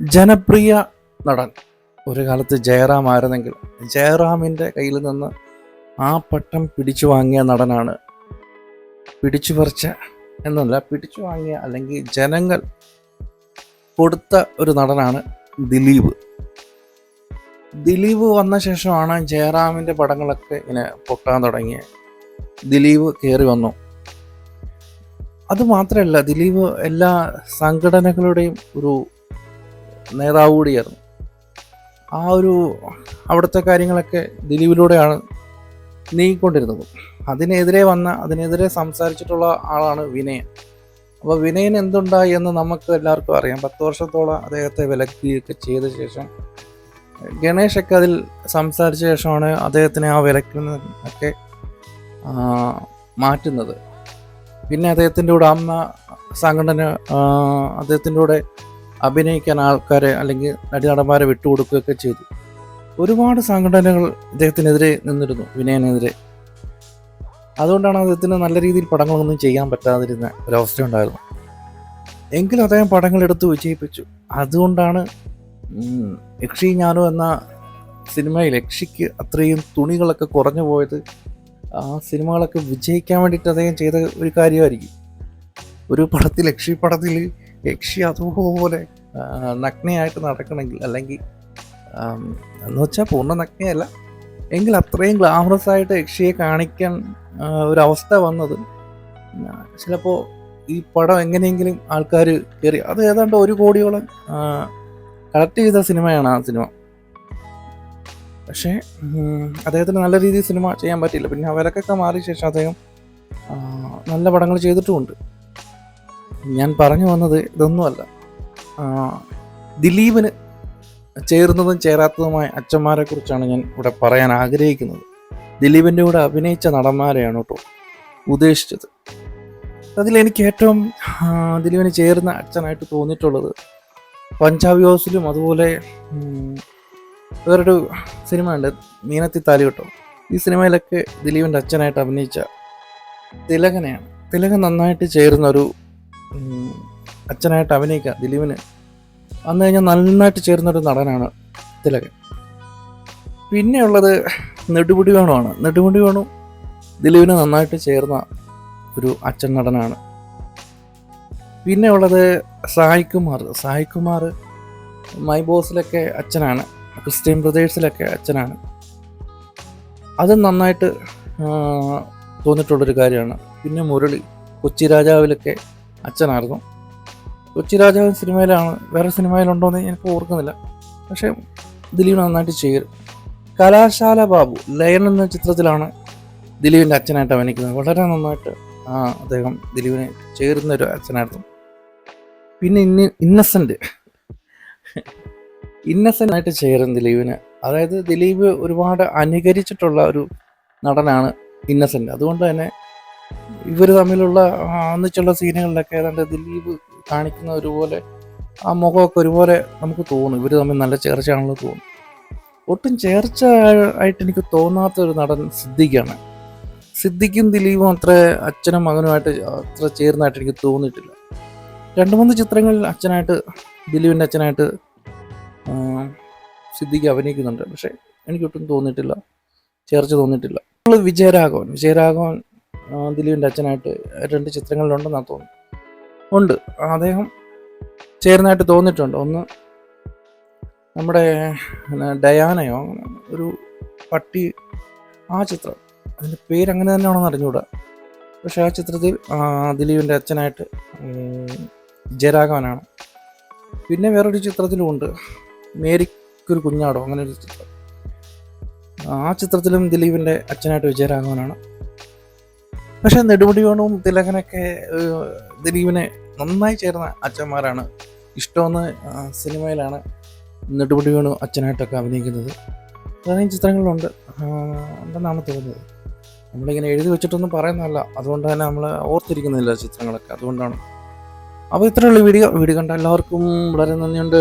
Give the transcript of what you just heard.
ജനപ്രിയ നടൻ. ഒരു കാലത്ത് ജയറാം ആയിരുന്നെങ്കിൽ ജയറാമിന്റെ കയ്യിൽ നിന്ന് ആ പട്ടം പിടിച്ചു വാങ്ങിയ നടനാണ് പിടിച്ചു പറിച്ച എന്നല്ല പിടിച്ചു വാങ്ങിയ അല്ലെങ്കിൽ ജനങ്ങൾ കൊടുത്ത ഒരു നടനാണ് ദിലീപ്. ദിലീപ് വന്ന ശേഷമാണ് ജയറാമിന്റെ പടങ്ങളൊക്കെ ഇങ്ങനെ പൊട്ടാൻ തുടങ്ങിയത് ദിലീപ് കയറി വന്നു. അതുമാത്രമല്ല ദിലീപ് എല്ലാ സംഘടനകളുടെയും ഒരു നേതാവ് കൂടിയായിരുന്നു. ആ ഒരു അവിടുത്തെ കാര്യങ്ങളൊക്കെ ദിലീപിലൂടെയാണ് നീങ്ങിക്കൊണ്ടിരുന്നത്. അതിനെതിരെ വന്ന അതിനെതിരെ സംസാരിച്ചിട്ടുള്ള ആളാണ് വിനയൻ. അപ്പോൾ വിനയൻ എന്തുണ്ടായി എന്ന് നമുക്ക് എല്ലാവർക്കും അറിയാം. പത്ത് വർഷത്തോളം അദ്ദേഹത്തെ വിലക്കുകയൊക്കെ ചെയ്ത ശേഷം ഗണേഷൊക്കെ അതിൽ സംസാരിച്ച ശേഷമാണ് അദ്ദേഹത്തിനെ ആ വിലക്കിൽ നിന്നൊക്കെ മാറ്റുന്നത്. പിന്നെ അദ്ദേഹത്തിന്റെ കൂടെ അമ്മ സംഘടന അദ്ദേഹത്തിന്റെ കൂടെ അഭിനയിക്കാൻ ആൾക്കാരെ അല്ലെങ്കിൽ നടിനടന്മാരെ വിട്ടുകൊടുക്കുകയൊക്കെ ചെയ്തു. ഒരുപാട് സംഘടനകൾ ഇദ്ദേഹത്തിനെതിരെ നിന്നിരുന്നു വിനയനെതിരെ. അതുകൊണ്ടാണ് അദ്ദേഹത്തിന് നല്ല രീതിയിൽ പടങ്ങളൊന്നും ചെയ്യാൻ പറ്റാതിരുന്ന ഒരവസ്ഥ ഉണ്ടായിരുന്നു എങ്കിലും അദ്ദേഹം പടങ്ങൾ എടുത്ത് വിജയിപ്പിച്ചു. അതുകൊണ്ടാണ് യക്ഷി ഞാനോ എന്ന സിനിമയിൽ യക്ഷിക്ക് അത്രയും തുണികളൊക്കെ കുറഞ്ഞു പോയത്. ആ സിനിമകളൊക്കെ വിജയിക്കാൻ വേണ്ടിയിട്ട് അദ്ദേഹം ചെയ്ത ഒരു കാര്യമായിരിക്കും. ഒരു പടത്തിൽ യക്ഷി പടത്തിൽ യക്ഷി അതുപോലെ നഗ്നയായിട്ട് നടക്കണമെങ്കിൽ അല്ലെങ്കിൽ എന്ന് വെച്ചാൽ പൂർണ നഗ്നയല്ല. എങ്കിൽ അത്രയും ഗ്ലാമറസ് ആയിട്ട് യക്ഷിയെ കാണിക്കാൻ ഒരവസ്ഥ വന്നത് ചിലപ്പോൾ ഈ പടം എങ്ങനെയെങ്കിലും ആൾക്കാർ കയറി അത് ഏതാണ്ട് ഒരു കോടിയോളം കളക്ട് ചെയ്ത സിനിമയാണ് ആ സിനിമ. പക്ഷേ അദ്ദേഹത്തിന് നല്ല രീതിയിൽ സിനിമ ചെയ്യാൻ പറ്റിയില്ല. പിന്നെ അവരൊക്കെ മാറിയ ശേഷം അദ്ദേഹം നല്ല പടങ്ങൾ ചെയ്തിട്ടുമുണ്ട്. ഞാൻ പറഞ്ഞു വന്നത് ഇതൊന്നുമല്ല ദിലീപിന് ചേർന്നതും ചേരാത്തതുമായ അച്ഛന്മാരെ കുറിച്ചാണ് ഞാൻ ഇവിടെ പറയാൻ ആഗ്രഹിക്കുന്നത്. ദിലീപിന്റെ കൂടെ അഭിനയിച്ച നടന്മാരെയാണ് കേട്ടോ ഉദ്ദേശിച്ചത്. അതിൽ എനിക്ക് ഏറ്റവും ദിലീപിന് ചേർന്ന അച്ഛനായിട്ട് തോന്നിയിട്ടുള്ളത് പഞ്ചാബ് ഹൗസിലും അതുപോലെ വേറൊരു സിനിമ ഉണ്ട് മീനത്തി താലി കേട്ടോ. ഈ സിനിമയിലൊക്കെ ദിലീപിന്റെ അച്ഛനായിട്ട് അഭിനയിച്ച തിലകനെയാണ്. തിലകൻ നന്നായിട്ട് ചേരുന്ന ഒരു അച്ഛനായിട്ട് അഭിനയിക്കുക ദിലീപിന്. അന്ന് കഴിഞ്ഞാൽ നന്നായിട്ട് ചേർന്നൊരു നടനാണ് തിലകൻ. പിന്നെയുള്ളത് നെടുപുടി വേണുവാണ് നെടുപുടി വേണു ദിലീപിന് നന്നായിട്ട് ചേർന്ന ഒരു അച്ഛൻ നടനാണ്. പിന്നെ ഉള്ളത് സായികുമാർ. സായികുമാർ മൈ ബോസിലൊക്കെ അച്ഛനാണ്. ക്രിസ്ത്യൻ ബ്രദേഴ്സിലൊക്കെ അച്ഛനാണ്. അത് നന്നായിട്ട് തോന്നിയിട്ടുള്ളൊരു കാര്യമാണ്. പിന്നെ മുരളി കൊച്ചി രാജാവിലൊക്കെ അച്ഛനായിരുന്നു. കൊച്ചി രാജാവ് സിനിമയിലാണ്. വേറെ സിനിമയിലുണ്ടോ എന്ന് എനിക്ക് ഓർക്കുന്നില്ല. പക്ഷേ ദിലീപ് നന്നായിട്ട് ചേരും കലാശാല ബാബു ലയൺ എന്ന ചിത്രത്തിലാണ് ദിലീപിന്റെ അച്ഛനായിട്ട് അഭിനയിക്കുന്നത്. വളരെ നന്നായിട്ട് അദ്ദേഹം ദിലീപിനെ ചേരുന്ന ഒരു അച്ഛനായിരുന്നു. പിന്നെ ഇന്ന ഇന്നസെന്റ് ഇന്നസെന്റ് ആയിട്ട് ചേരും ദിലീപിന്. അതായത് ദിലീപ് ഒരുപാട് അനുകരിച്ചിട്ടുള്ള ഒരു നടനാണ് ഇന്നസെന്റ് അതുകൊണ്ട് തന്നെ ഇവർ തമ്മിലുള്ള ഒന്നിച്ചുള്ള സീനുകളിലൊക്കെ ഏതാണ്ട് ദിലീപ് കാണിക്കുന്ന ഒരുപോലെ ആ മുഖമൊക്കെ ഒരുപോലെ നമുക്ക് തോന്നും. ഇവർ തമ്മിൽ നല്ല ചേർച്ചയാണെന്ന് തോന്നും. ഒട്ടും ചേർച്ച ആയിട്ട് എനിക്ക് തോന്നാത്ത ഒരു നടൻ സിദ്ദിഖാണ്. സിദ്ദിഖും ദിലീപും അത്ര അച്ഛനും മകനുമായിട്ട് അത്ര ചേർന്നായിട്ട് എനിക്ക് തോന്നിയിട്ടില്ല. രണ്ട് മൂന്ന് ചിത്രങ്ങളിൽ അച്ഛനായിട്ട് ദിലീപിന്റെ അച്ഛനായിട്ട് സിദ്ദിഖ് അഭിനയിക്കുന്നുണ്ട്. പക്ഷേ എനിക്കൊട്ടും തോന്നിയിട്ടില്ല. ചേർച്ച തോന്നിയിട്ടില്ല. വിജയരാഘവൻ. വിജയരാഘവൻ ദിലീപിന്റെ അച്ഛനായിട്ട് രണ്ട് ചിത്രങ്ങളിലുണ്ടെന്നാണ് തോന്നുന്നു. ഉണ്ട്. അദ്ദേഹം ചേർന്നായിട്ട് തോന്നിയിട്ടുണ്ട്. ഒന്ന് നമ്മുടെ ഡയാനയോ ഒരു പട്ടി ആ ചിത്രം. അതിന്റെ പേര് അങ്ങനെ തന്നെയാണെന്ന് അറിഞ്ഞുകൂടാ. പക്ഷേ ആ ചിത്രത്തിൽ ദിലീപിന്റെ അച്ഛനായിട്ട് ജരാഗവനാണ് പിന്നെ വേറൊരു ചിത്രത്തിലുമുണ്ട്. മേരിക്കൊരു കുഞ്ഞാടോ അങ്ങനെ ഒരു ചിത്രം. ആ ചിത്രത്തിലും ദിലീപിന്റെ അച്ഛനായിട്ട് വിജയരാഘവനാണ്. പക്ഷേ നെടുമുടി വേണവും തിലകനൊക്കെ ദിലീപിനെ നന്നായി ചേർന്ന അച്ഛന്മാരാണ്. ഇഷ്ടമെന്ന് സിനിമയിലാണ് നെടുമുടി വേണു അച്ഛനായിട്ടൊക്കെ അഭിനയിക്കുന്നത്. അത്രയും ചിത്രങ്ങളിലുണ്ട് എന്താണെന്നാണ് തോന്നുന്നത്? നമ്മളിങ്ങനെ എഴുതി വെച്ചിട്ടൊന്നും പറയുന്നതല്ല. അതുകൊണ്ട് തന്നെ നമ്മൾ ഓർത്തിരിക്കുന്നില്ല ചിത്രങ്ങളൊക്കെ. അതുകൊണ്ടാണ്. അപ്പോൾ ഇത്രയുള്ള വീഡിയോ. വീഡിയോ കണ്ട എല്ലാവർക്കും വളരെ നന്ദിയുണ്ട്.